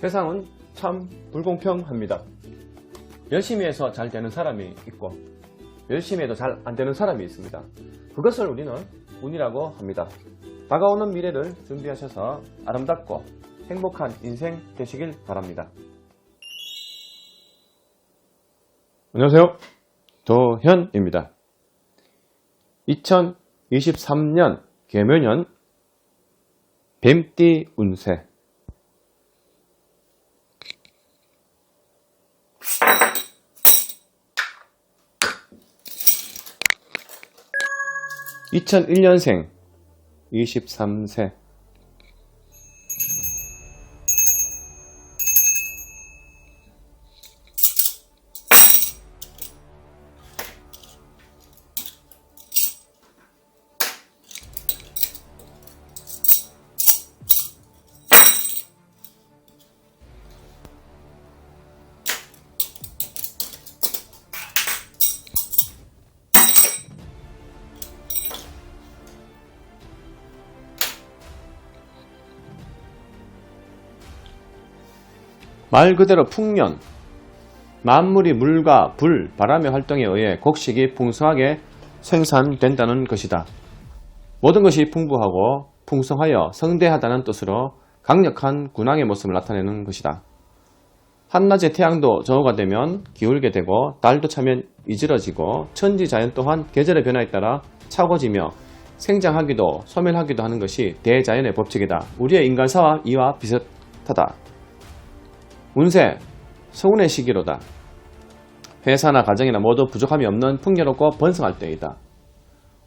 세상은 참 불공평합니다. 열심히 해서 잘 되는 사람이 있고 열심히 해도 잘 안 되는 사람이 있습니다. 그것을 우리는 운이라고 합니다. 다가오는 미래를 준비하셔서 아름답고 행복한 인생 되시길 바랍니다. 안녕하세요. 도현입니다. 2023년 개묘년 뱀띠 운세 (2001년생) (23세) 말 그대로 풍년, 만물이 물과 불, 바람의 활동에 의해 곡식이 풍성하게 생산된다는 것이다. 모든 것이 풍부하고 풍성하여 성대하다는 뜻으로 강력한 군왕의 모습을 나타내는 것이다. 한낮에 태양도 저우가 되면 기울게 되고 달도 차면 이질어지고 천지 자연 또한 계절의 변화에 따라 차고지며 생장하기도 소멸하기도 하는 것이 대자연의 법칙이다. 우리의 인간사와 이와 비슷하다. 운세, 서운의 시기로다. 회사나 가정이나 모두 부족함이 없는 풍요롭고 번성할 때이다.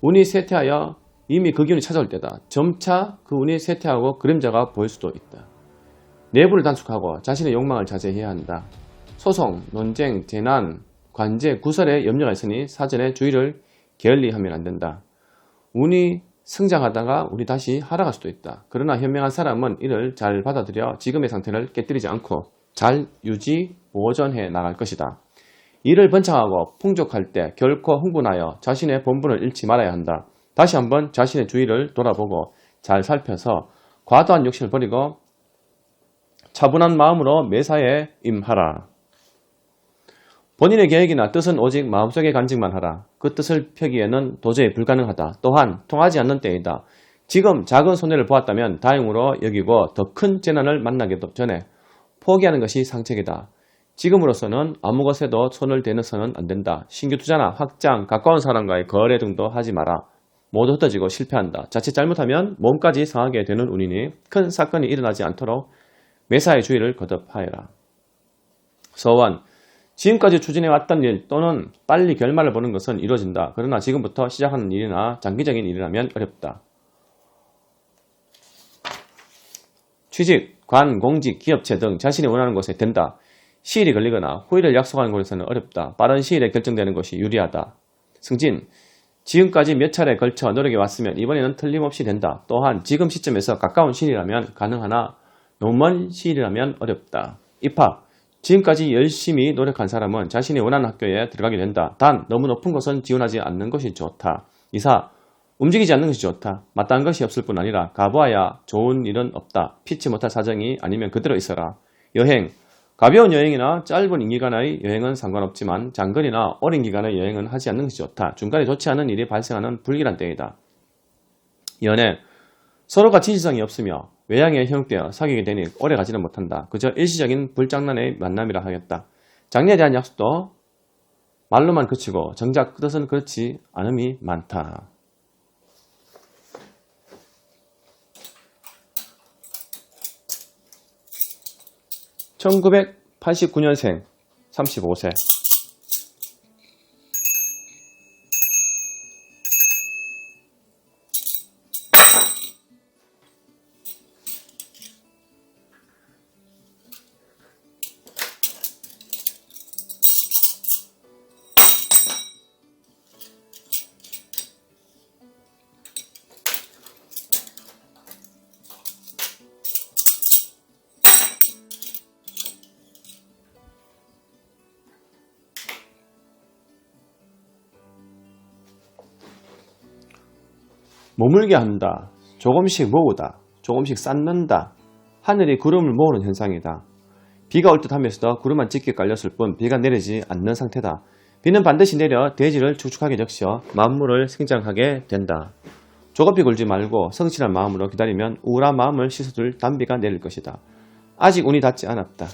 운이 쇠퇴하여 이미 그 기운이 찾아올 때다. 점차 그 운이 쇠퇴하고 그림자가 보일 수도 있다. 내부를 단축하고 자신의 욕망을 자제해야 한다. 소송, 논쟁, 재난, 관제, 구설에 염려가 있으니 사전에 주의를 게을리하면 안 된다. 운이 성장하다가 운이 다시 하락할 수도 있다. 그러나 현명한 사람은 이를 잘 받아들여 지금의 상태를 깨뜨리지 않고 잘 유지, 보존해 나갈 것이다. 이를 번창하고 풍족할 때 결코 흥분하여 자신의 본분을 잃지 말아야 한다. 다시 한번 자신의 주의를 돌아보고 잘 살펴서 과도한 욕심을 버리고 차분한 마음으로 매사에 임하라. 본인의 계획이나 뜻은 오직 마음속의 간직만 하라. 그 뜻을 펴기에는 도저히 불가능하다. 또한 통하지 않는 때이다. 지금 작은 손해를 보았다면 다행으로 여기고 더 큰 재난을 만나기 전에 포기하는 것이 상책이다. 지금으로서는 아무 것에도 손을 대서는 안 된다. 신규 투자나 확장, 가까운 사람과의 거래 등도 하지 마라. 모두 흩어지고 실패한다. 자칫 잘못하면 몸까지 상하게 되는 운이니 큰 사건이 일어나지 않도록 매사의 주의를 거듭하여라. 서원, 지금까지 추진해왔던 일 또는 빨리 결말을 보는 것은 이루어진다. 그러나 지금부터 시작하는 일이나 장기적인 일이라면 어렵다. 취직, 관, 공직, 기업체 등 자신이 원하는 곳에 된다. 시일이 걸리거나 후일을 약속하는 곳에서는 어렵다. 빠른 시일에 결정되는 것이 유리하다. 승진, 지금까지 몇 차례 걸쳐 노력해 왔으면 이번에는 틀림없이 된다. 또한 지금 시점에서 가까운 시일이라면 가능하나 너무 먼 시일이라면 어렵다. 입학, 지금까지 열심히 노력한 사람은 자신이 원하는 학교에 들어가게 된다. 단 너무 높은 곳은 지원하지 않는 것이 좋다. 이사, 움직이지 않는 것이 좋다. 마땅한 것이 없을 뿐 아니라 가보아야 좋은 일은 없다. 피치 못할 사정이 아니면 그대로 있어라. 여행, 가벼운 여행이나 짧은 기간의 여행은 상관없지만 장거리나 오랜 기간의 여행은 하지 않는 것이 좋다. 중간에 좋지 않은 일이 발생하는 불길한 때이다. 연애, 서로가 진실성이 없으며 외향에 현혹되어 사귀게 되니 오래 가지는 못한다. 그저 일시적인 불장난의 만남이라 하겠다. 장래에 대한 약속도 말로만 그치고 정작 그 뜻은 그렇지 않음이 많다. (1989년생) (35세) 머물게 한다. 조금씩 모으다. 조금씩 쌓는다. 하늘이 구름을 모으는 현상이다. 비가 올 듯 하면서도 구름만 짙게 깔렸을 뿐 비가 내리지 않는 상태다. 비는 반드시 내려 대지를 축축하게 적셔 만물을 생장하게 된다. 조급히 굴지 말고 성실한 마음으로 기다리면 우울한 마음을 씻어줄 단비가 내릴 것이다. 아직 운이 닿지 않았다.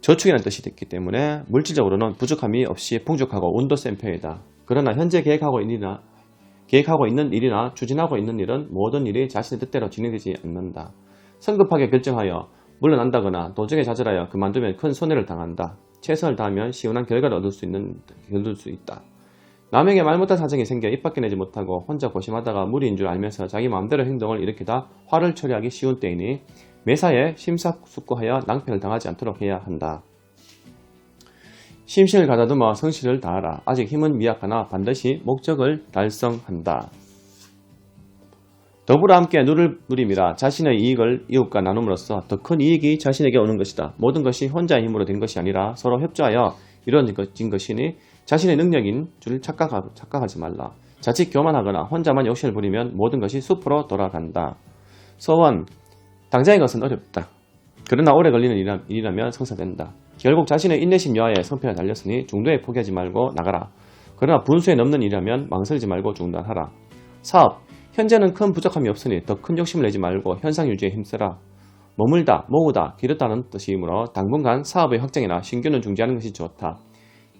저축이라는 뜻이 있기 때문에 물질적으로는 부족함이 없이 풍족하고 운도 센 편이다. 그러나 현재 계획하고 있는 계획하고 있는 일이나 추진하고 있는 일은 모든 일이 자신의 뜻대로 진행되지 않는다. 성급하게 결정하여 물러난다거나 도중에 좌절하여 그만두면 큰 손해를 당한다. 최선을 다하면 시원한 결과를 얻을 수 있는 얻을 수 있다. 남에게 말 못할 사정이 생겨 입 밖에 내지 못하고 혼자 고심하다가 무리인 줄 알면서 자기 마음대로 행동을 일으키다 화를 처리하기 쉬운 때이니 매사에 심사숙고하여 낭패를 당하지 않도록 해야 한다. 심신을 가다듬어 성실을 다하라. 아직 힘은 미약하나 반드시 목적을 달성한다. 더불어 함께 누를 누림이라 자신의 이익을 이웃과 나눔으로써 더 큰 이익이 자신에게 오는 것이다. 모든 것이 혼자의 힘으로 된 것이 아니라 서로 협조하여 이루어진 것이니 자신의 능력인 줄 착각하, 착각하지 말라. 자칫 교만하거나 혼자만 욕심을 부리면 모든 것이 숲으로 돌아간다. 소원, 당장의 것은 어렵다. 그러나 오래 걸리는 일이라, 일이라면 성사된다. 결국 자신의 인내심 여하에 성패가 달렸으니 중도에 포기하지 말고 나가라. 그러나 분수에 넘는 일이라면 망설이지 말고 중단하라. 사업, 현재는 큰 부족함이 없으니 더 큰 욕심을 내지 말고 현상 유지에 힘써라. 머물다, 모으다, 기르다는 뜻이므로 당분간 사업의 확장이나 신규는 중지하는 것이 좋다.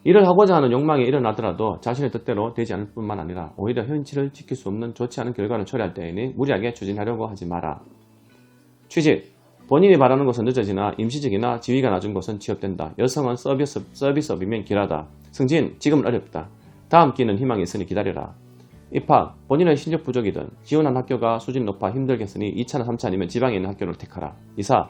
일을 하고자 하는 욕망이 일어나더라도 자신의 뜻대로 되지 않을 뿐만 아니라 오히려 현실을 지킬 수 없는 좋지 않은 결과를 초래할 때에는 무리하게 추진하려고 하지 마라. 취직 본인이 바라는 것은 늦어지나 임시직이나 지위가 낮은 곳은 취업된다. 여성은 서비스, 서비스업이면 길하다. 승진 지금은 어렵다. 다음 기는 희망이 있으니 기다려라. 입학 본인의 실력 부족이든 지원한 학교가 수준이 높아 힘들겠으니 2차나 3차 아니면 지방에 있는 학교를 택하라. 이사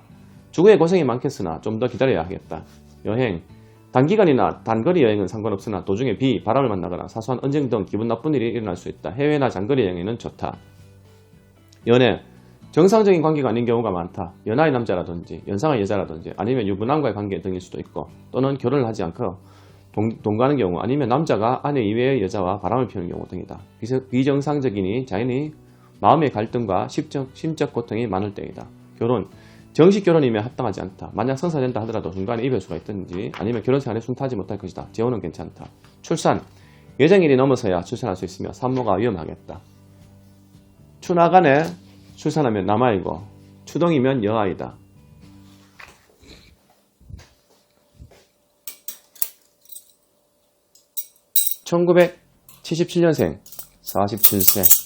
주거에 고생이 많겠으나 좀 더 기다려야 하겠다. 여행 단기간이나 단거리 여행은 상관없으나 도중에 비, 바람을 만나거나 사소한 언쟁 등 기분 나쁜 일이 일어날 수 있다. 해외나 장거리 여행에는 좋다. 연애 정상적인 관계가 아닌 경우가 많다. 연하의 남자라든지 연상의 여자라든지 아니면 유부남과의 관계 등일 수도 있고 또는 결혼을 하지 않고 동, 동거하는 경우 아니면 남자가 아내 이외의 여자와 바람을 피우는 경우 등이다. 비정상적이니 자연히 마음의 갈등과 심적, 심적 고통이 많을 때이다. 결혼 정식 결혼이면 합당하지 않다. 만약 성사된다 하더라도 중간에 이별수가 있든지 아니면 결혼 생활에 순탄하지 못할 것이다. 재혼은 괜찮다. 출산 예정일이 넘어서야 출산할 수 있으며 산모가 위험하겠다. 추나간에 출산하면 남아이고 추동이면 여아이다. (1977년생) (47세)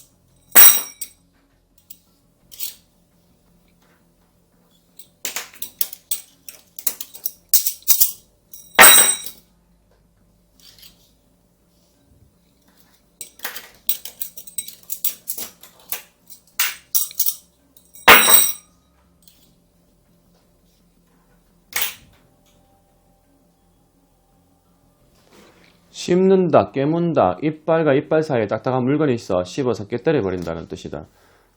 씹는다, 깨문다, 이빨과 이빨 사이에 딱딱한 물건이 있어 씹어서 깨뜨려 버린다는 뜻이다.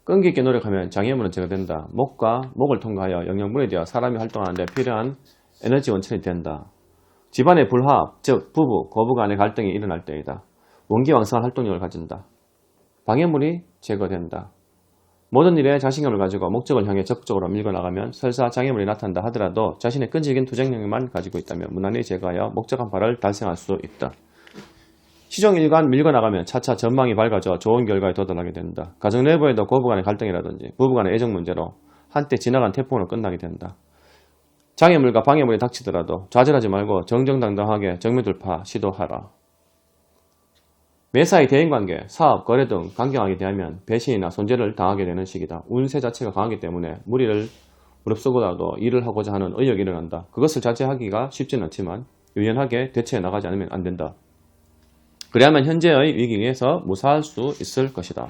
끈기 있게 노력하면 장애물은 제거된다. 목과 목을 통과하여 영양분이 되어 사람이 활동하는데 필요한 에너지 원천이 된다. 집안의 불화합, 즉 부부, 거부 간의 갈등이 일어날 때이다. 원기왕성한 활동력을 가진다. 방해물이 제거된다. 모든 일에 자신감을 가지고 목적을 향해 적극적으로 밀고 나가면 설사 장애물이 나타난다 하더라도 자신의 끈질긴 투쟁력만 가지고 있다면 무난히 제거하여 목적한 바를 달성할 수 있다. 시종일관 밀고 나가면 차차 전망이 밝아져 좋은 결과에 도달하게 된다. 가정 내부에도 고부 간의 갈등이라든지 부부 간의 애정 문제로 한때 지나간 태풍으로 끝나게 된다. 장애물과 방해물이 닥치더라도 좌절하지 말고 정정당당하게 정면돌파 시도하라. 매사의 대인관계, 사업, 거래 등 강경하게 대하면 배신이나 손재를 당하게 되는 시기다. 운세 자체가 강하기 때문에 무리를 무릅쓰고라도 일을 하고자 하는 의욕이 일어난다. 그것을 자제하기가 쉽지는 않지만 유연하게 대처해 나가지 않으면 안 된다. 그래야만 현재의 위기에서 무사할 수 있을 것이다.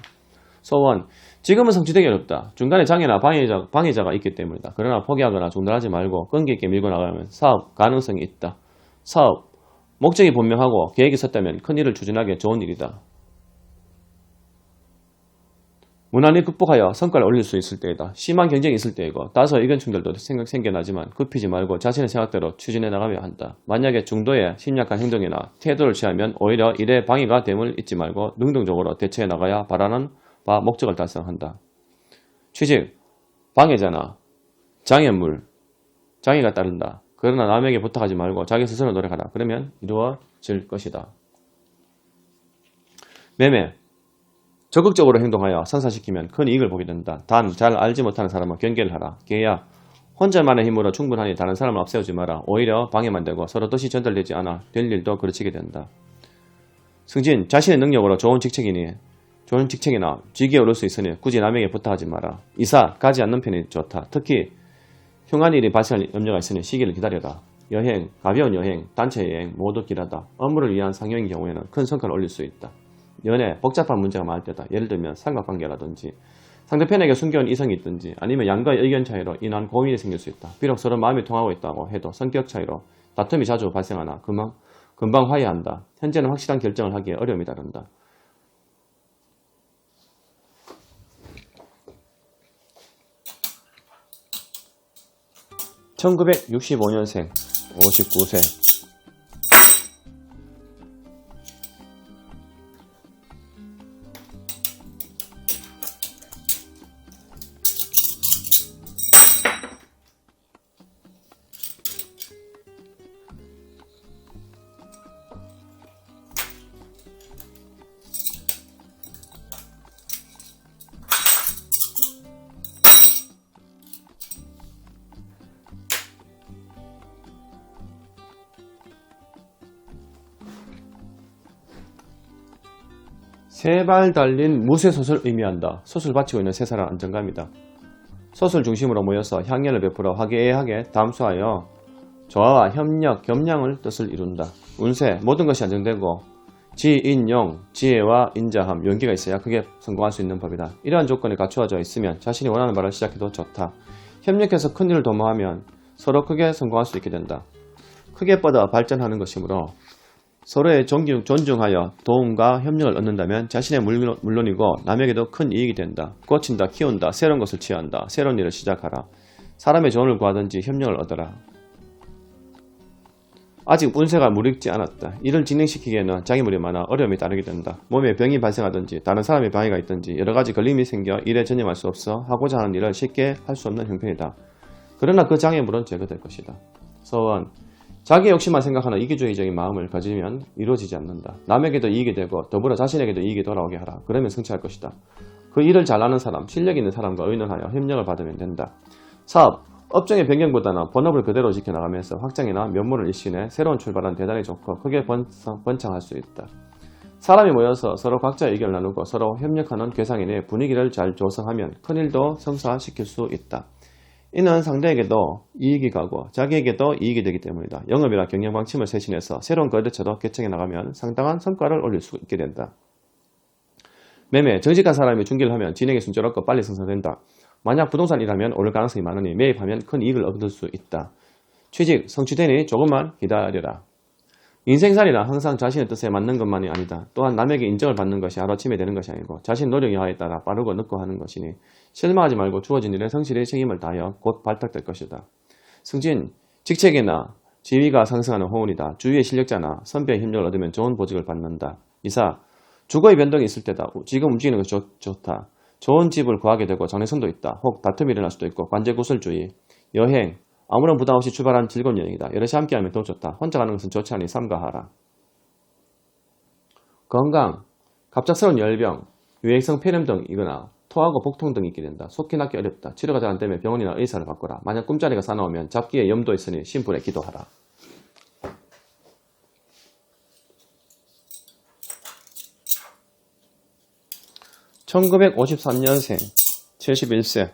소원. 지금은 성취되기 어렵다. 중간에 장애나 방해자, 방해자가 있기 때문이다. 그러나 포기하거나 중단하지 말고 끈기 있게 밀고 나가면 사업 가능성이 있다. 사업. 목적이 분명하고 계획이 섰다면 큰 일을 추진하기에 좋은 일이다. 무난히 극복하여 성과를 올릴 수 있을 때이다. 심한 경쟁이 있을 때이고 다소 의견 충돌도 생각 생겨나지만 굽히지 말고 자신의 생각대로 추진해 나가며 한다. 만약에 중도에 심약한 행동이나 태도를 취하면 오히려 일에 방해가 됨을 잊지 말고 능동적으로 대처해 나가야 바라는 바 목적을 달성한다. 취직, 방해자나 장애물, 장애가 따른다. 그러나 남에게 부탁하지 말고 자기 스스로 노력하라. 그러면 이루어질 것이다. 매매. 적극적으로 행동하여 선사시키면 큰 이익을 보게 된다. 단, 잘 알지 못하는 사람은 경계를 하라. 계약. 혼자만의 힘으로 충분하니 다른 사람을 앞세우지 마라. 오히려 방해만 되고 서로 뜻이 전달되지 않아 될 일도 그르치게 된다. 승진, 자신의 능력으로 좋은 직책이니 좋은 직책이나 직위에 오를 수 있으니 굳이 남에게 부탁하지 마라. 이사, 가지 않는 편이 좋다. 특히 흉한 일이 발생할 염려가 있으니 시기를 기다려라. 여행, 가벼운 여행, 단체 여행 모두 길하다. 업무를 위한 상여인 경우에는 큰 성과를 올릴 수 있다. 연애, 복잡한 문제가 많을 때다. 예를 들면 삼각관계라든지 상대편에게 숨겨온 이성이 있든지 아니면 양가의 의견 차이로 인한 고민이 생길 수 있다. 비록 서로 마음이 통하고 있다고 해도 성격 차이로 다툼이 자주 발생하나 금방, 금방 화해한다. 현재는 확실한 결정을 하기에 어려움이 다른다. (1965년생) (59세) 세 발 달린 무쇠 솥을 의미한다. 솥을 받치고 있는 세 사람 안정감이다. 솥을 중심으로 모여서 향연을 베풀어 화기애애하게 담수하여 조화와 협력, 겸양을 뜻을 이룬다. 운세, 모든 것이 안정되고 지인용, 지혜와 인자함, 용기가 있어야 크게 성공할 수 있는 법이다. 이러한 조건이 갖추어져 있으면 자신이 원하는 바를 시작해도 좋다. 협력해서 큰 일을 도모하면 서로 크게 성공할 수 있게 된다. 크게 뻗어 발전하는 것이므로 서로의 존중, 존중하여 도움과 협력을 얻는다면 자신의 물론, 물론 이고 남에게도 큰 이익이 된다. 고친다, 키운다, 새로운 것을 취한다, 새로운 일을 시작하라. 사람의 조언을 구하든지 협력을 얻어라. 아직 운세가 무르익지 않았다. 이를 진행시키기에는 장애물이 많아 어려움이 따르게 된다. 몸에 병이 발생하든지 다른 사람의 방해가 있든지 여러 가지 걸림이 생겨 일에 전념할 수 없어 하고자 하는 일을 쉽게 할 수 없는 형편이다. 그러나 그 장애물은 제거될 것이다. 서원 자기 욕심만 생각하는 이기주의적인 마음을 가지면 이루어지지 않는다. 남에게도 이익이 되고 더불어 자신에게도 이익이 돌아오게 하라. 그러면 성취할 것이다. 그 일을 잘하는 사람, 실력 있는 사람과 의논하여 협력을 받으면 된다. 사업, 업종의 변경보다는 본업을 그대로 지켜나가면서 확장이나 면모를 일신해 새로운 출발은 대단히 좋고 크게 번성, 번창할 수 있다. 사람이 모여서 서로 각자 의견을 나누고 서로 협력하는 괴상인의 분위기를 잘 조성하면 큰일도 성사시킬 수 있다. 이는 상대에게도 이익이 가고 자기에게도 이익이 되기 때문이다. 영업이나 경영 방침을 쇄신해서 새로운 거래처도 개척해 나가면 상당한 성과를 올릴 수 있게 된다. 매매, 정직한 사람이 중개를 하면 진행이 순조롭고 빨리 성사된다. 만약 부동산이라면 오를 가능성이 많으니 매입하면 큰 이익을 얻을 수 있다. 취직, 성취되니 조금만 기다려라. 인생살이라 항상 자신의 뜻에 맞는 것만이 아니다. 또한 남에게 인정을 받는 것이 하루아침에 되는 것이 아니고 자신 노력 여하에 따라 빠르고 늦고 하는 것이니 실망하지 말고 주어진 일에 성실히 책임을 다하여 곧 발탁될 것이다. 승진, 직책이나 지위가 상승하는 호운이다. 주위의 실력자나 선배의 협력을 얻으면 좋은 보직을 받는다. 이사, 주거의 변동이 있을 때다. 지금 움직이는 것이 좋, 좋다. 좋은 집을 구하게 되고 장래선도 있다. 혹 다툼이 일어날 수도 있고 관제구슬주의. 여행, 아무런 부담 없이 출발한 즐거운 여행이다. 여럿이 함께하면 더 좋다. 혼자 가는 것은 좋지 않으니 삼가하라. 건강, 갑작스러운 열병, 유해성 폐렴 등이거나 토하고 복통 등이 있게 된다. 속히 낫기 어렵다. 치료가 잘 안되면 병원이나 의사를 바꿔라. 만약 꿈자리가 사나우면 잡기에 염도 있으니 신불에 기도하라. (1953년생) (71세)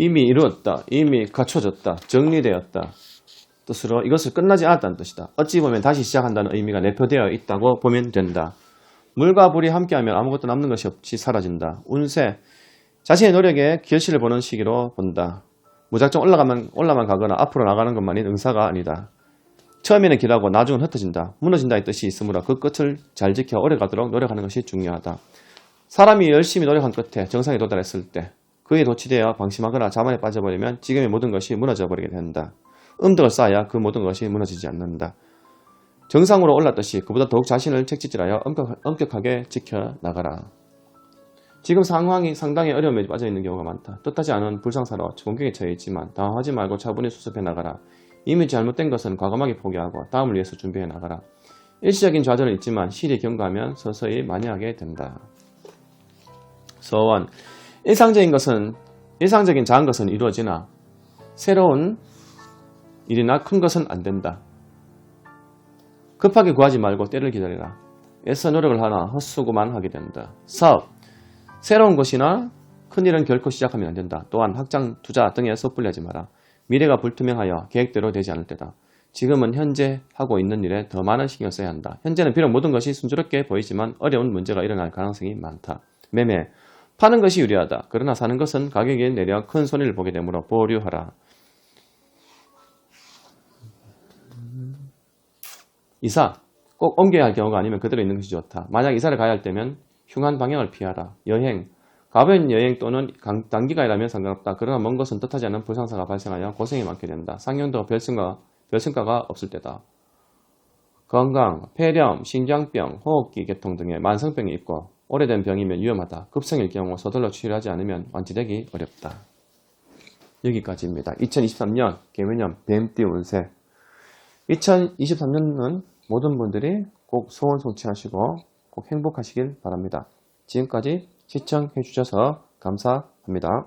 이미 이루었다. 이미 갖춰졌다. 정리되었다. 뜻으로 이것을 끝나지 않았다는 뜻이다. 어찌 보면 다시 시작한다는 의미가 내포되어 있다고 보면 된다. 물과 불이 함께하면 아무것도 남는 것이 없이 사라진다. 운세 자신의 노력에 결실을 보는 시기로 본다. 무작정 올라가면 올라만 가거나 앞으로 나가는 것만이 응사가 아니다. 처음에는 길하고 나중은 흩어진다. 무너진다의 뜻이 있으므로 그 끝을 잘 지켜 오래 가도록 노력하는 것이 중요하다. 사람이 열심히 노력한 끝에 정상에 도달했을 때 그에 도취되어 방심하거나 자만에 빠져버리면 지금의 모든 것이 무너져 버리게 된다. 음덕을 쌓아야 그 모든 것이 무너지지 않는다. 정상으로 올랐듯이 그보다 더욱 자신을 책짓질하여 엄격, 엄격 하게 지켜나가라. 지금 상황이 상당히 어려움에 빠져 있는 경우가 많다. 뜻하지 않은 불상사로 공격에 처해 있지만 당황하지 말고 차분히 수습해 나가라. 이미 잘못된 것은 과감하게 포기하고 다음을 위해서 준비해 나가라. 일시적인 좌절은 있지만 실이 경과하면 서서히 만회하게 된다. 서원 일상적인 것은 일상적인 작은 것은 이루어지나 새로운 일이나 큰 것은 안 된다. 급하게 구하지 말고 때를 기다리라. 애써 노력을 하나 헛수고만 하게 된다. 사업 새로운 것이나 큰 일은 결코 시작하면 안 된다. 또한 확장, 투자 등에 섣불리하지 마라. 미래가 불투명하여 계획대로 되지 않을 때다. 지금은 현재 하고 있는 일에 더 많은 신경 써야 한다. 현재는 비록 모든 것이 순조롭게 보이지만 어려운 문제가 일어날 가능성이 많다. 매매 파는 것이 유리하다. 그러나 사는 것은 가격이 내려 큰 손해를 보게 되므로 보류하라. 이사 꼭 옮겨야 할 경우가 아니면 그대로 있는 것이 좋다. 만약 이사를 가야 할 때면 흉한 방향을 피하라. 여행 가벼운 여행 또는 강- 단기간이라면 상관없다. 그러나 먼 것은 뜻하지 않은 불상사가 발생하여 고생이 많게 된다. 상용도 별승가, 별승가가 없을 때다. 건강, 폐렴, 신장병, 호흡기 계통 등의 만성병이 있고 오래된 병이면 위험하다. 급성일 경우 서둘러 치료하지 않으면 완치되기 어렵다. 여기까지입니다. 2023년 개면염 뱀띠 운세 2023년은 모든 분들이 꼭 소원 성취하시고 꼭 행복하시길 바랍니다. 지금까지 시청해 주셔서 감사합니다.